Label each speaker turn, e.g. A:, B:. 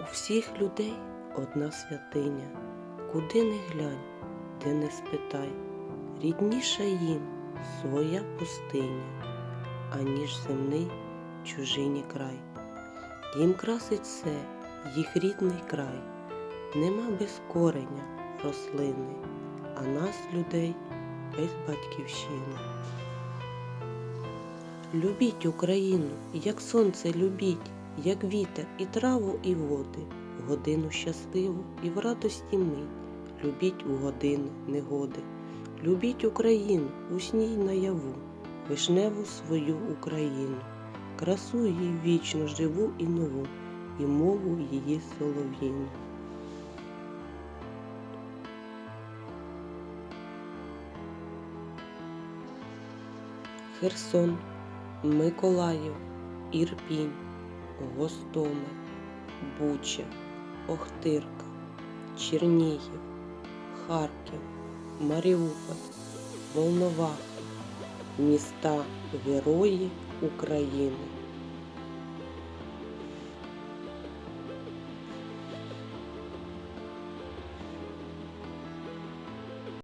A: У всіх людей одна святиня, куди не глянь, де не спитай, рідніша їм своя пустиня, аніж земний чужині край. Їм красить все, їх рідний край, нема без кореня рослини, а нас, людей, без батьківщини. Любіть Україну, як сонце любіть, як вітер і траву, і води, годину щасливу і в радості мить. Любіть у годину негоди. Любіть Україну у сній наяву, вишневу свою Україну, красу її вічно живу і нову, і мову її солов'їну. Херсон, Миколаїв, Ірпінь, Гостомель, Буча, Охтирка, Чернігів, Харків, Маріуполь, Волновахи, міста Герої України.